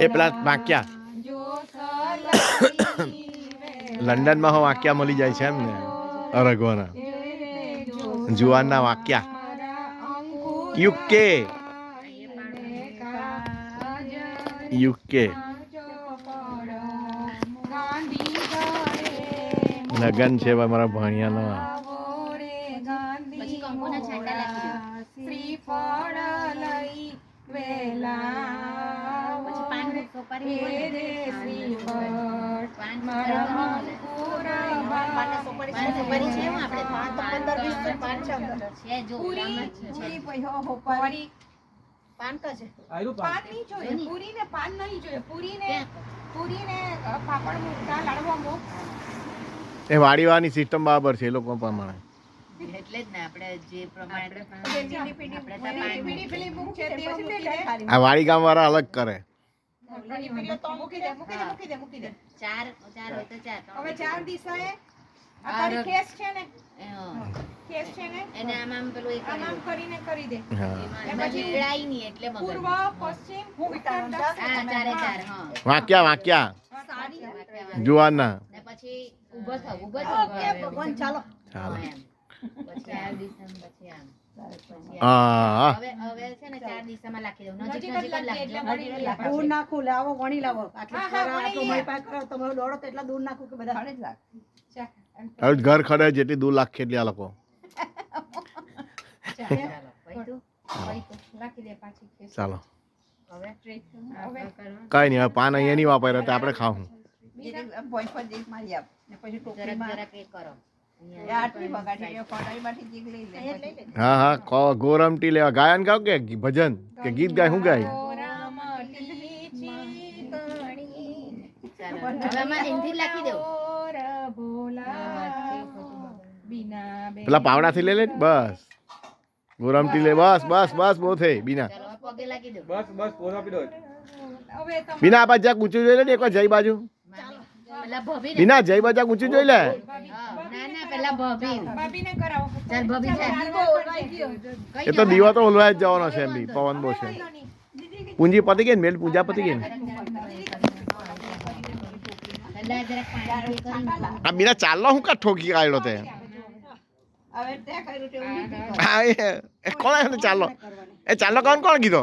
એ પેલા વાંક્યા. લંડનમાં હો વાક્યા મળી જાય છે એમ ને અરગવાના જુવાનના વાક્યા. યુકે. યુકે. લગન છે મારા ભાણિયાના. કંકુના છાંટા લાગી. શ્રીફળ લઈ વેલા પછી પાન સોપારી હે રે શ્રીફળ. પાન મારા સોપારી અંકુર પાન સોપારી છે. આપણે પાન તો પંદર વીસ તો પાન છે જો પૂરી ઓલામાં જ છે. પૂરી પછી હો પાન. તો છે. પાન. નહીં જોઈએ. પૂરી ને પાન નહીં જોઈએ. પૂરી ને? પૂરી ને પાપડ મૂકતા લાડવા મૂક. એ વાડીવાની સિસ્ટમ બરાબર છે એ લોકો પ્રમાણે. એટલે જ ને આપણે જે પ્રમાણે. આ વાડી ગામ વાળા અલગ કરે. પીડી પીડી તો મૂકી દે મૂકી દે મૂકી દે મૂકી દે. ચાર ચાર હોય તો ચાર હવે ચાર દિશાએ વાક્યા વાક્યા. સાડી વાક્યમાં. જુવાનના. ને પછી ઊભો થાવ ઊભો ઓકે ભગવાન ચાલો. ચાલો. દૂર નાખું લાવો. વણી લાવો તમે દોડો તો એટલા દૂર નાખું કે બધા ઘર ખડે જેટલી દૂર લાખ એટલી આ લોકો. ચાલો, કઈ નહીં હવે પાન અહીંયા નહીં વાપર્યો તો આપણે ખાવું. પછી કરો. એ આટલી વગાડી લે. કોટાઈમાંથી જીગ લઈ લે. પછી હા હા ગોરમટી લેવા. ગાયન ગાવ કે ભજન? કે ગીત ગાય? શું ગાય? પેલા પાવડા પાવડાથી લઈ લે બસ. ગોરમટી લે બસ બસ બસ બહુ થઈ. બીના. બસ બસ આપી દો. બીના આ બાજુ જરાક ઊંચું જોઈ લે એક વાર જઈ બાજુ. મામી. જય બજા ઊંચું જોઈ લે એ તો દીવા તો ઓલવાય જ જવાનો છે એમ બી પવન બો છે પૂંજી પતી ગઈ ને મેલ પૂજા પતી ગઈ ને આ બીના ચાલો હું કા ઠોકી કાઢ્યો તે કોણ ચાલો એ ચાલો કોણ કોણ કીધો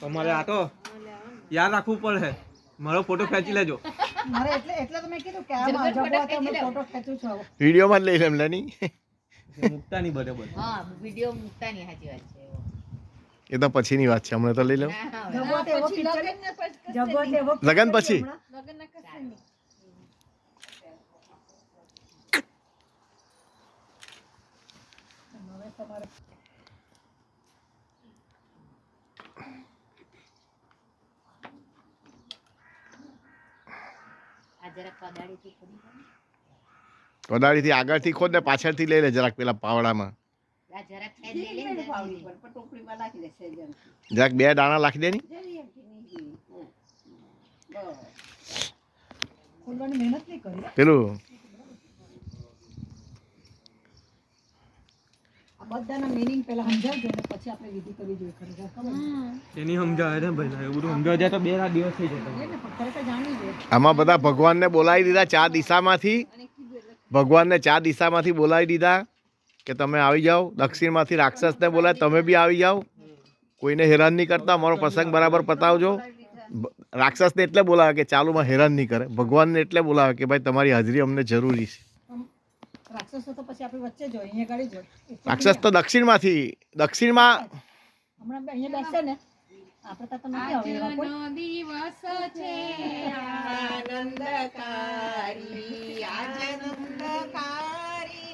તમારે આ તો યાદ રાખવું પડે. મારો ફોટો ખેંચી લેજો. વીડિયો એટલે એટલે તો મેં કીધું કે આમાં જગુ હતો મેં ફોટો ખેંચું છું. હવે. વિડીયોમાં જ લઈ લેમ લેની મુકતા નહીં બરાબર હા વીડિયો મૂકતા નહીં સાચી વાત છે. એ તો પછીની વાત છે હમણાં તો લઈ લઉં લગન પછી? તમારે કોદાળીથી આગળથી ખોદ ને પાછળથી લઈ લે જરાક પેલા પાવડામાં. જરાક બે દાણા લાખી દે ની? પેલું? બધાના મિનિંગ પેલા સમજાવજો ને. પછી આપણે વિધિ કરવી જોઈએ ખરેખર ખબર ને? એની સમજાવે ને ભાઈ એવું બધું જાય તો બે રાત દિવસ થઈ જતા એ ને પણ ખરેખર જાણવી જોઈએ. આમાં બધા ભગવાનને બોલાવી દીધા ચાર દિશામાંથી. ભગવાનને ચાર દિશામાંથી બોલાવી દીધા કે તમે આવી જાઓ દક્ષિણમાંથી રાક્ષસને બોલાય તમે બી આવી જાઓ. કોઈને હેરાન નહીં કરતા મારો પ્રસંગ બરાબર પતાવજો. રાક્ષસને એટલે બોલાવે કે ચાલુમાં હેરાન નહીં કરે ભગવાનને એટલે બોલાવે કે ભાઈ તમારી હાજરી અમને જરૂરી છે. રાક્ષસો તો પછી આપણી વચ્ચે જ હોય અહીંયા ગાડી જ હોય. રાક્ષસ તો દક્ષિણમાંથી દક્ષિણમાં હમણાં અહીંયા બેસે ને આપણે તો નથી આવે એવા દિવસ છે આનંદકારી આનંદકારી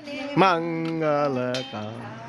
ને મંગલકારી.